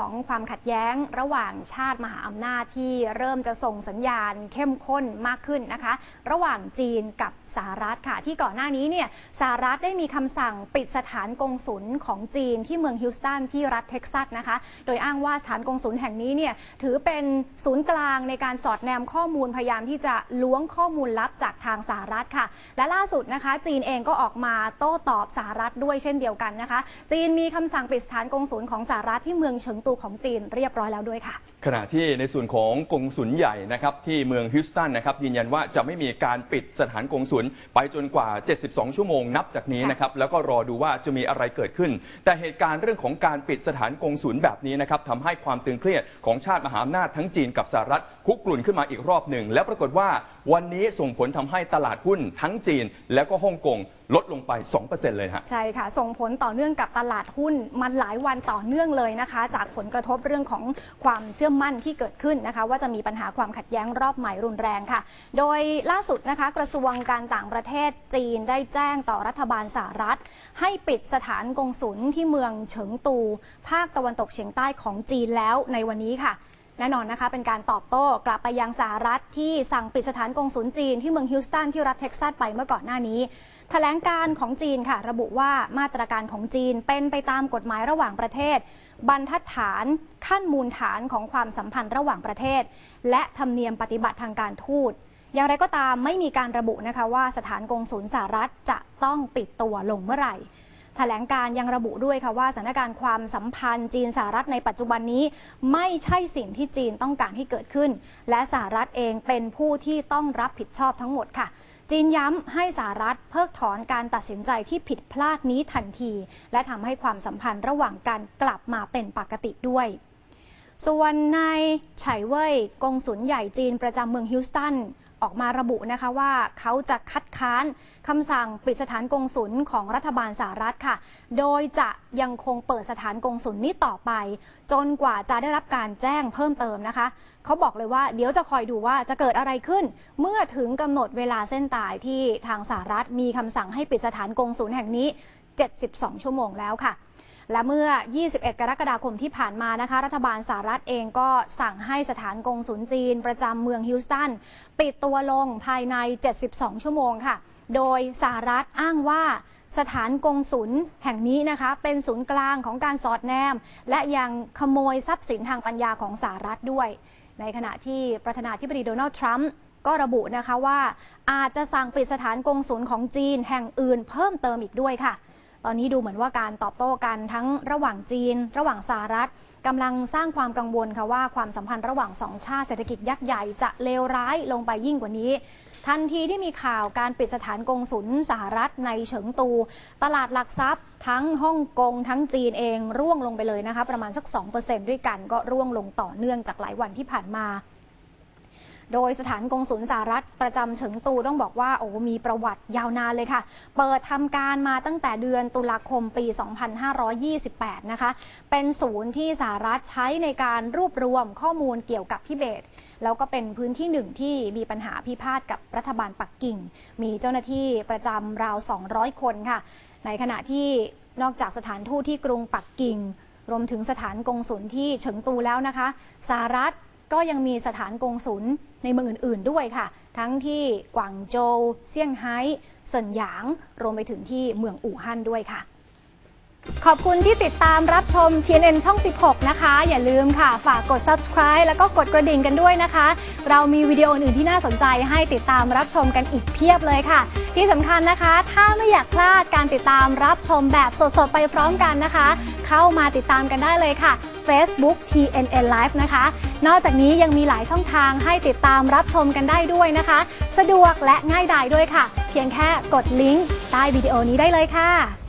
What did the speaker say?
ของความขัดแย้งระหว่างชาติมหาอำนาจที่เริ่มจะส่งสัญญาณเข้มข้นมากขึ้นนะคะ ระหว่างจีนกับสหรัฐค่ะ ที่ก่อนหน้านี้เนี่ยสหรัฐได้มีคำสั่งปิดสถานกงศุลของจีนที่เมืองฮิวสตันที่รัฐเท็กซัสนะคะ โดยอ้างว่าสถานกงศุลแห่งนี้เนี่ยถือเป็นศูนย์กลางในการสอดแนมข้อมูลพยายามที่จะล้วงข้อมูลลับจากทางสหรัฐค่ะ และล่าสุดนะคะ จีนเองก็ออกมาโต้ตอบสหรัฐด้วยเช่นเดียวกันนะคะ จีนมีคำสั่งปิดสถานกงศุลของสหรัฐที่เมืองเฉิงตูของจีนเรียบร้อยแล้วด้วยค่ะ ขณะที่ในส่วนของกงสุลใหญ่นะครับที่เมืองฮิวสตันนะครับยืนยันว่าจะไม่มีการปิดสถานกงสุลไปจนกว่า 72 ชั่วโมงนับจากนี้นะครับแล้วก็รอดูว่าจะมีอะไรเกิดขึ้น แต่เหตุการณ์เรื่องของการปิดสถานกงสุลแบบนี้นะครับทำให้ความตึงเครียดของชาติมหาอำนาจทั้งจีนกับสหรัฐคุกกลุ่นขึ้นมาอีกรอบหนึ่ง แล้วปรากฏว่าวันนี้ส่งผลทำให้ตลาดหุ้นทั้งจีน แล้วก็ฮ่องกงลดลงไป 2%เลยฮะใช่ค่ะ ส่งผลต่อเนื่องกับตลาดหุ้นมันหลายวันต่อเนื่องเลยนะคะ จากผลกระทบเรื่องของความเชื่อมั่นที่เกิดขึ้นนะคะ ว่าจะมีปัญหาความขัดแย้งรอบใหม่รุนแรงค่ะ โดยล่าสุดนะคะกระทรวงการต่างประเทศจีนได้แจ้งต่อรัฐบาลสหรัฐ ให้ปิดสถานกงสุลที่เมืองเฉิงตู ภาคตะวันตกเฉียงใต้ของจีนแล้วในวันนี้ค่ะ แน่นอนนะคะ เป็นการตอบโต้กลับไปยังสหรัฐที่สั่งปิดสถานกงศุลจีน ที่เมืองฮิวสตันที่รัฐเท็กซัสไปเมื่อก่อนหน้านี้แถลงการของจีนค่ะ ระบุว่ามาตรการของจีนเป็นไปตามกฎหมายระหว่างประเทศ บรรทัดฐานขั้นมูลฐานของความสัมพันธ์ระหว่างประเทศ และธรรมเนียมปฏิบัติทางการทูตอย่างไรก็ตามไม่มีการระบุนะคะว่าสถานกงศูนย์สหรัฐจะต้องปิดตัวลงเมื่อไหร่ แถลงการยังระบุด้วยค่ะว่าสถานการณ์ความสัมพันธ์จีนสหรัฐในปัจจุบันนี้ไม่ใช่สิ่งที่จีนต้องการให้เกิดขึ้น และสหรัฐเองเป็นผู้ที่ต้องรับผิดชอบทั้งหมดค่ะจีนย้ำให้สหรัฐเพิกถอนการตัดสินใจที่ผิดพลาดนี้ทันที และทำให้ความสัมพันธ์ระหว่างกันกลับมาเป็นปกติด้วย ส่วนนายไฉเว่ยกงสุลใหญ่จีนประจำเมืองฮิวสตันออกมาระบุนะคะว่าเขาจะคัดค้านคำสั่งปิดสถานกงสุลของรัฐบาลสหรัฐค่ะ โดยจะยังคงเปิดสถานกงสุลนี้ต่อไป จนกว่าจะได้รับการแจ้งเพิ่มเติมนะคะ เขาบอกเลยว่าเดี๋ยวจะคอยดูว่าจะเกิดอะไรขึ้น เมื่อถึงกำหนดเวลาเส้นตายที่ทางสหรัฐมีคำสั่งให้ปิดสถานกงสุลแห่งนี้ 72 ชั่วโมงแล้วค่ะ และเมื่อ 21 กรกฎาคมที่ผ่านมานะคะ รัฐบาลสหรัฐเองก็สั่งให้สถานกงสุลจีน ประจำเมืองฮิวสตัน ปิดตัวลงภายใน 72 ชั่วโมงค่ะ โดยสหรัฐอ้างว่าสถานกงสุลแห่งนี้นะคะ เป็นศูนย์กลางของการสอดแนม และยังขโมยทรัพย์สินทางปัญญาของสหรัฐด้วย ในขณะที่ประธานาธิบดีโดนัลด์ทรัมป์ก็ระบุนะคะว่า อาจจะสั่งปิดสถานกงสุลของจีนแห่งอื่นเพิ่มเติมอีกด้วยค่ะ ตอนนี้ดูเหมือนว่าการตอบโต้กันทั้งระหว่างจีน ระหว่างสหรัฐกำลังสร้างความกังวลค่ะว่าความสัมพันธ์ระหว่างสองชาติเศรษฐกิจยักษ์ใหญ่จะเลวร้ายลงไปยิ่งกว่านี้ ทันทีที่มีข่าวการปิดสถานกงศุลสหรัฐในเฉิงตู ตลาดหลักทรัพย์ ทั้งฮ่องกงทั้งจีนเองร่วงลงไปเลยนะคะ ประมาณสัก 2%ด้วยกันก็ร่วงลงต่อเนื่องจากหลายวันที่ผ่านมา โดยสถานกงศุลสหรัฐประจำเฉิงตูต้องบอกว่าโอ้มีประวัติยาวนานเลยค่ะ เปิดทำการมาตั้งแต่เดือนตุลาคมปี 2528 นะคะ เป็นศูนย์ที่สหรัฐใช้ในการรวบรวมข้อมูลเกี่ยวกับทิเบตแล้วก็เป็นพื้นที่หนึ่งที่มีปัญหาพิพาทกับรัฐบาลปักกิ่ง มีเจ้าหน้าที่ประจำราว 200 คนค่ะ ในขณะที่นอกจากสถานทูตที่กรุงปักกิ่ง รวมถึงสถานกงศุลที่เฉิงตูแล้วนะคะสหรัฐ ก็ยังมีสถานกงศุลในเมืองอื่น ๆ ด้วยค่ะ ทั้งที่กวางโจวเซี่ยงไฮ้เซินหยาง รวมไปถึงที่เมืองอู่ฮั่นด้วยค่ะ ขอบคุณที่ติดตามรับชม TNN ช่อง 16 นะคะ อย่าลืมค่ะ ฝากกด subscribe แล้วก็กดกระดิ่งกันด้วยนะคะ เรามีวิดีโออื่นที่น่าสนใจให้ติดตามรับชมกันอีกเพียบเลยค่ะ ที่สำคัญนะคะ ถ้าไม่อยากพลาดการติดตามรับชมแบบสดๆ ไปพร้อมกันนะคะ เข้ามาติดตามกันได้เลยค่ะ Facebook TNN Live นะคะ นอกจากนี้ยังมีหลายช่องทางให้ติดตามรับชมกันได้ด้วยนะคะ สะดวกและง่ายดายด้วยค่ะ เพียงแค่กดลิงก์ใต้วิดีโอนี้ได้เลยค่ะ